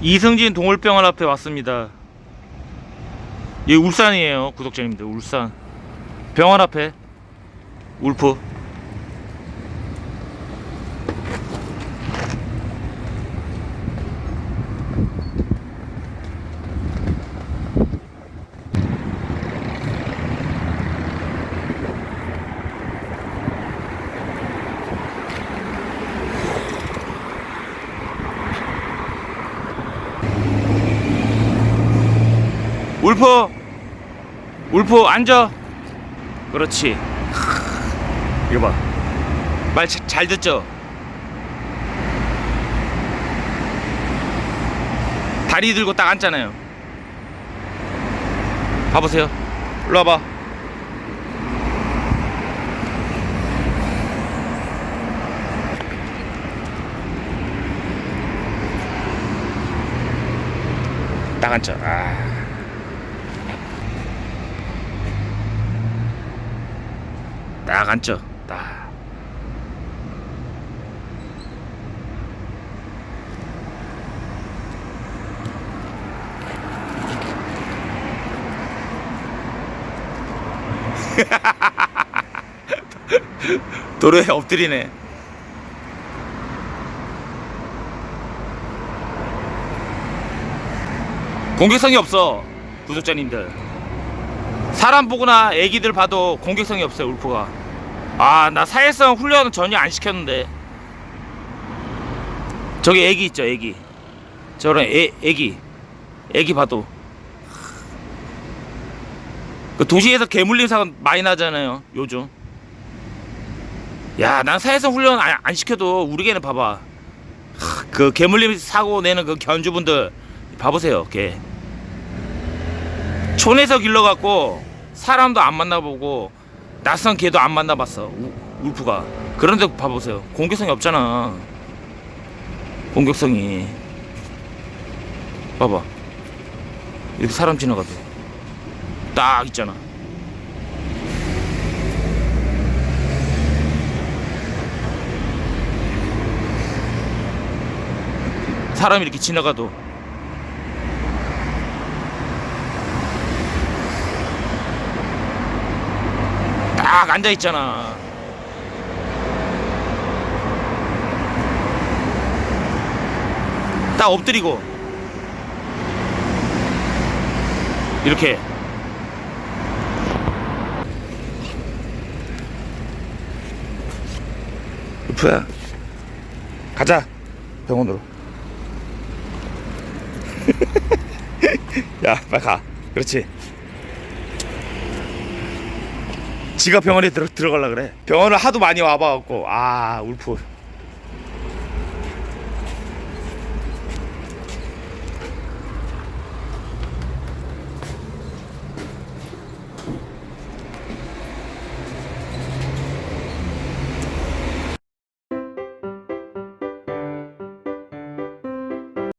이승진 동물병원 앞에 왔습니다. 이 울산이에요, 구독자님들. 울산. 병원 앞에 울프. 울프. 울프 앉아. 그렇지. 이거 봐. 말 잘 듣죠? 다리 들고 딱 앉잖아요. 봐보세요. 일로 와봐. 딱 앉자. 아. 딱 앉죠. 딱. 도로에 엎드리네. 공격성이 없어, 구독자님들. 사람 보거나 애기들 봐도 공격성이 없어요, 울프가. 아, 나 사회성 훈련 전혀 안 시켰는데. 저기 애기 있죠, 애기. 저런 애, 애기. 애기 봐도. 그 도시에서 개물림 사고 많이 나잖아요, 요즘. 야, 난 사회성 훈련 안, 안 시켜도 우리 개는 봐봐. 하, 그 개물림 사고 내는 그 견주분들 봐보세요, 걔. 촌에서 길러갖고 사람도 안 만나보고 낯선 개도 안 만나봤어 우, 울프가. 그런데 봐보세요. 공격성이 없잖아. 공격성이. 봐봐. 이렇게 사람 지나가도 딱 있잖아. 사람이 이렇게 지나가도 딱 앉아 있잖아. 딱 엎드리고. 이렇게. 루프야. 가자. 병원으로. 야 빨리 가. 그렇지 지가 병원에 들어, 들어가려 그래. 병원을 하도 많이 와봐갖고 아 울프